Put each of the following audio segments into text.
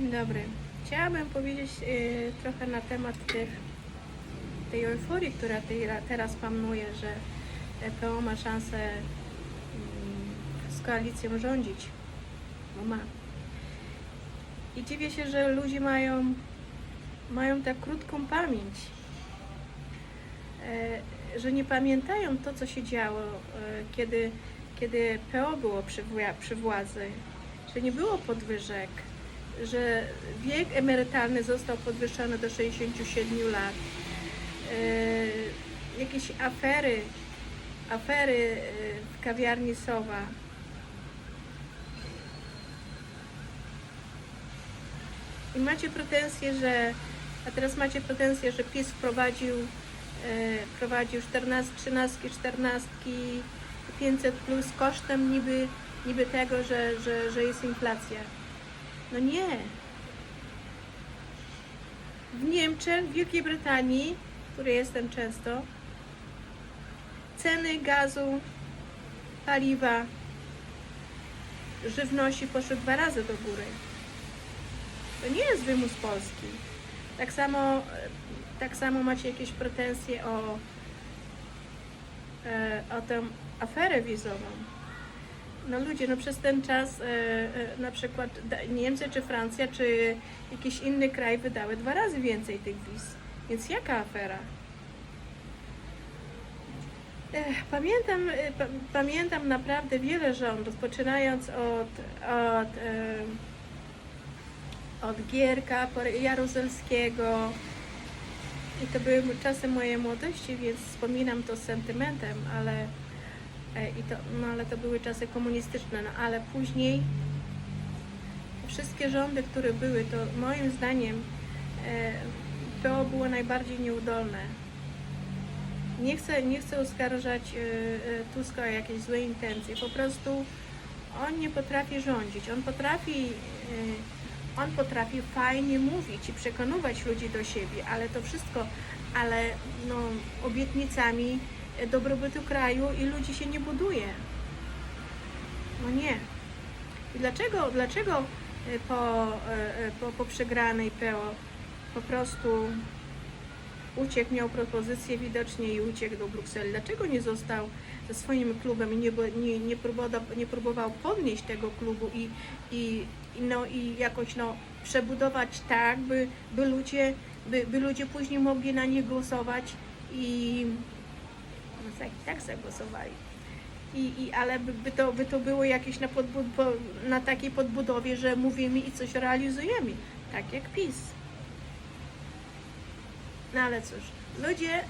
Dzień dobry. Chciałabym powiedzieć y, trochę na temat tych, tej euforii, która tej, teraz panuje, że PO ma szansę mm, z koalicją rządzić. Bo ma. I dziwię się, że ludzie mają, mają tak krótką pamięć, e, że nie pamiętają to, co się działo, e, kiedy, kiedy PO było przy, przy władzy, że nie było podwyżek, że wiek emerytalny został podwyższony do 67 lat. E, jakieś afery, afery e, w kawiarni Sowa. I macie pretensje, że a teraz macie pretensje, że PiS wprowadził e, wprowadził 14, 13, 14, 500 plus kosztem niby, niby tego, że, że, że jest inflacja. No nie. W Niemczech, w Wielkiej Brytanii, w której jestem często, ceny gazu, paliwa, żywności poszły dwa razy do góry. To nie jest wymus Polski. Tak samo, tak samo macie jakieś pretensje o, e, o tę aferę wizową. No ludzie, no przez ten czas e, e, na przykład Niemcy czy Francja czy jakiś inny kraj wydały dwa razy więcej tych wiz. Więc jaka afera? Pamiętam, e, pa, pamiętam naprawdę wiele rządów, poczynając od, od, od Gierka, Jaruzelskiego. I to były czasy mojej młodości, więc wspominam to z sentymentem, ale, i to, no, ale to były czasy komunistyczne. No, ale później wszystkie rządy, które były, to moim zdaniem e, to było najbardziej nieudolne. Nie chcę, nie chcę oskarżać e, e, Tuska o jakieś złe intencje. Po prostu on nie potrafi rządzić. On potrafi, e, on potrafi fajnie mówić i przekonywać ludzi do siebie, ale to wszystko, ale no, obietnicami e, dobrobytu kraju i ludzi się nie buduje. No nie. I dlaczego, dlaczego e, po, e, e, po, po przegranej PO po prostu uciekł, miał propozycję widocznie i uciekł do Brukseli. Dlaczego nie został ze swoim klubem i nie, nie, nie, próbował, nie próbował podnieść tego klubu i, i, no, i jakoś no, przebudować tak, by, by, ludzie, by, by ludzie później mogli na nie głosować i tak, tak zagłosowali. I, i, ale by, to, by to było jakieś na, podbud- po, na takiej podbudowie, że mówimy i coś realizujemy, tak jak PiS. No ale cóż, ludzie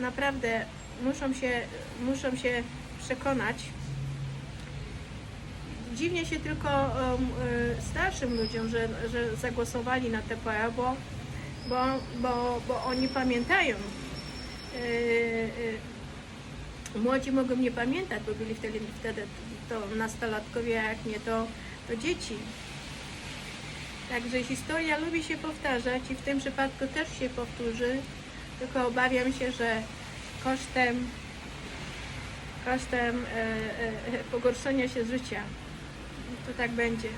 naprawdę muszą się, muszą się przekonać. Dziwnie się tylko um, y, starszym ludziom, że, że zagłosowali na TPA, bo, bo, bo, bo oni pamiętają. Y, y, młodzi mogą nie pamiętać, bo byli wtedy, wtedy to nastolatkowie, jak nie to, to dzieci. Także historia lubi się powtarzać i w tym przypadku też się powtórzy, tylko obawiam się, że kosztem, kosztem e, e, pogorszenia się życia to tak będzie.